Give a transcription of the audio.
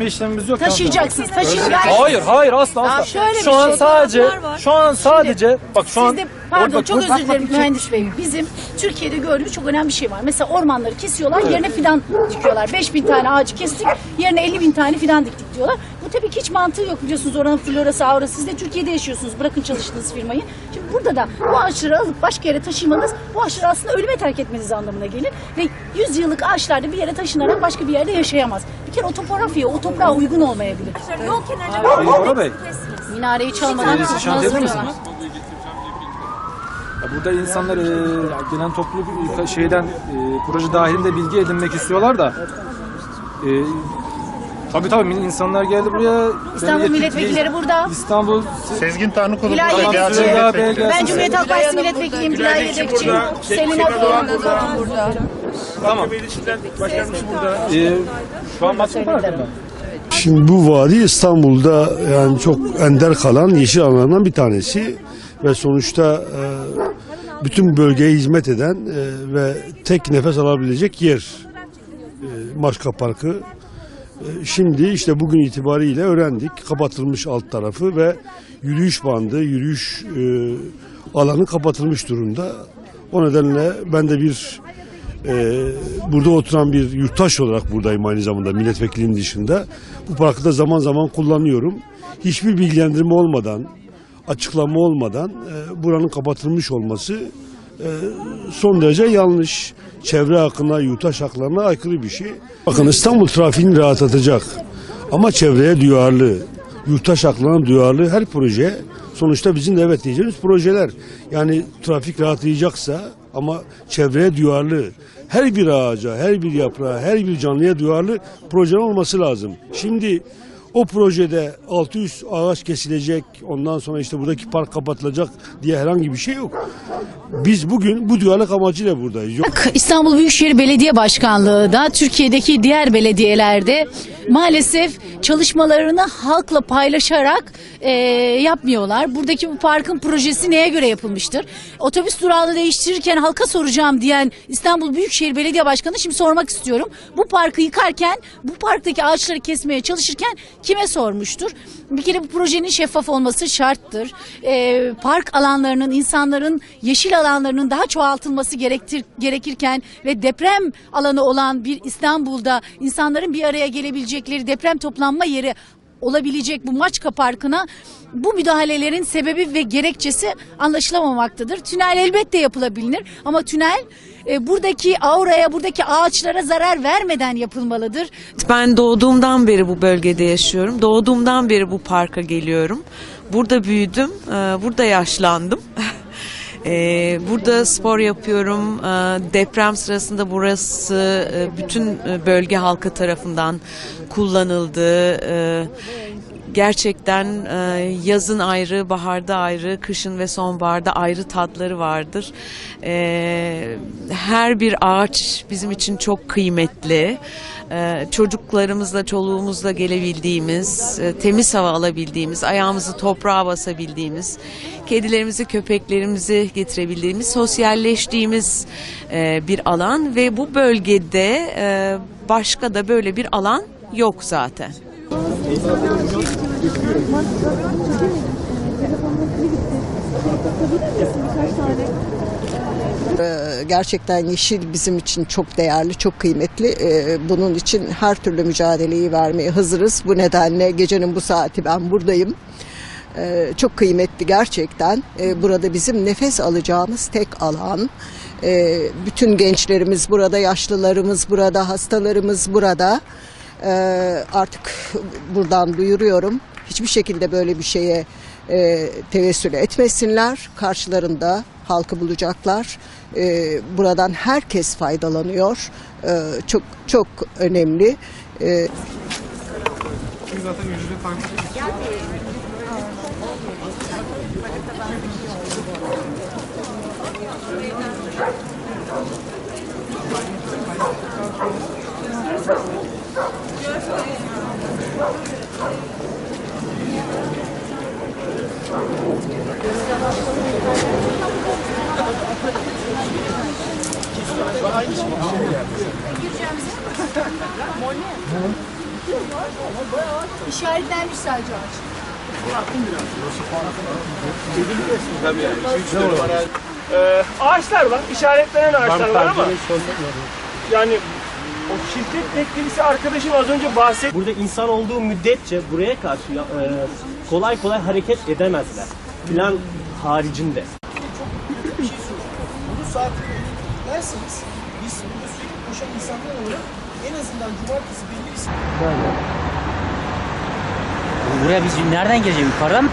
Bir işlemimiz yok. Taşıyacaksınız. Taşıyın. Hayır, hayır asla asla. şöyle bir şu an şey, sadece var. şu an sadece bak şu an pardon Orada- çok özür dilerim mühendis bey. Bizim Türkiye'de gördüğümüz çok önemli bir şey var. Mesela ormanları kesiyorlar yerine fidan dikiyorlar. 5000 tane ağacı kestik yerine 50 bin tane fidan diktik diyorlar. Bu tabii ki hiç mantığı yok biliyorsunuz oranın florası aurası. Siz de Türkiye'de yaşıyorsunuz bırakın çalıştığınız firmayı. Şimdi burada da bu ağaçları alıp başka yere taşımanız bu ağaçları aslında ölüme terk etmeniz anlamına gelir. Ve 100 yıllık ağaçlar da bir yere taşınarak başka bir yerde yaşayamaz. Bir kere o topografya, o toprağa uygun olmayabilir. Yol kenarına Bora Bey, Minareyi çalmadan şantiyede diyorlar. misiniz? Ya burada insanlar e, gelen topluluk e, şeyden e, proje dahilinde bilgi edinmek istiyorlar da e, tabii tabii insanlar geldi buraya İstanbul Ben- milletvekilleri burada. İstanbul Sezgin Tanrıkulu Bilal burada. Gelsin. Ben Cumhuriyet Halk Partisi milletvekiliyim Bilal Yedekçi. Selin Akdoğan burada. tamam. E, şu an başka parkında. Şimdi bu vadi İstanbul'da yani çok ender kalan yeşil alanlardan bir tanesi ve sonuçta e, bütün bölgeye hizmet eden e, ve tek nefes alabilecek yer e, Maşka Parkı. E, şimdi işte bugün itibariyle öğrendik kapatılmış alt tarafı ve yürüyüş bandı, yürüyüş e, alanı kapatılmış durumda. O nedenle ben de bir ee, burada oturan bir yurttaş olarak buradayım aynı zamanda milletvekilinin dışında. Bu parkı da zaman zaman kullanıyorum. Hiçbir bilgilendirme olmadan, açıklama olmadan e, buranın kapatılmış olması e, son derece yanlış. Çevre hakkına, yurttaş haklarına aykırı bir şey. Bakın İstanbul trafiğini rahatlatacak ama çevreye duyarlı, yurttaş haklarına duyarlı her proje sonuçta bizim de evet diyeceğimiz projeler. Yani trafik rahatlayacaksa ama çevreye duyarlı, her bir ağaca, her bir yaprağa, her bir canlıya duyarlı projeler olması lazım. Şimdi o projede 600 ağaç kesilecek, ondan sonra işte buradaki park kapatılacak diye herhangi bir şey yok. Biz bugün bu duyarlılık amacıyla buradayız. Yok- İstanbul Büyükşehir Belediye Başkanlığı da Türkiye'deki diğer belediyelerde maalesef çalışmalarını halkla paylaşarak e, yapmıyorlar. Buradaki bu parkın projesi neye göre yapılmıştır? Otobüs durağını değiştirirken halka soracağım diyen İstanbul Büyükşehir Belediye Başkanı şimdi sormak istiyorum. Bu parkı yıkarken bu parktaki ağaçları kesmeye çalışırken kime sormuştur? Bir kere bu projenin şeffaf olması şarttır. E, park alanlarının insanların yeşil alanlarının daha çoğaltılması gerektir, gerekirken ve deprem alanı olan bir İstanbul'da insanların bir araya gelebilecekleri deprem toplanma yeri olabilecek bu Maçka Parkı'na bu müdahalelerin sebebi ve gerekçesi anlaşılamamaktadır. Tünel elbette yapılabilir ama tünel e, buradaki auraya, buradaki ağaçlara zarar vermeden yapılmalıdır. Ben doğduğumdan beri bu bölgede yaşıyorum. Doğduğumdan beri bu parka geliyorum. Burada büyüdüm, e, burada yaşlandım. E, Burada spor yapıyorum. E, Deprem sırasında burası e, bütün e, bölge halkı tarafından kullanıldı. E, Gerçekten e, yazın ayrı, baharda ayrı, kışın ve sonbaharda ayrı tadları vardır. E, Her bir ağaç bizim için çok kıymetli. E, Çocuklarımızla, çoluğumuzla gelebildiğimiz, e, temiz hava alabildiğimiz, ayağımızı toprağa basabildiğimiz, kedilerimizi, köpeklerimizi getirebildiğimiz, sosyalleştiğimiz e, bir alan ve bu bölgede e, başka da böyle bir alan yok zaten. Ee, Gerçekten yeşil bizim için çok değerli, çok kıymetli. Ee, Bunun için her türlü mücadeleyi vermeye hazırız. Bu nedenle gecenin bu saati ben buradayım. Ee, Çok kıymetli gerçekten. Burada bizim nefes alacağımız tek alan. Bütün gençlerimiz burada, yaşlılarımız burada, hastalarımız burada e, artık buradan duyuruyorum. Hiçbir şekilde böyle bir şeye e, tevessül etmesinler. Karşılarında halkı bulacaklar. E, buradan herkes faydalanıyor. E, çok çok önemli. E, Thank you. İşaretlenmiş sadece ağaç. Ağaçlar var, işaretlenen ağaçlar var ama yani o şirket yetkilisi arkadaşım az önce bahsetti. Burada insan olduğu müddetçe buraya karşı e, kolay kolay hareket edemezler. Plan haricinde. Bu saati derseniz biz burada sürekli koşan insanlar olarak en azından cumartesi belli bir Buraya biz nereden gireceğiz? Yukarıdan mı?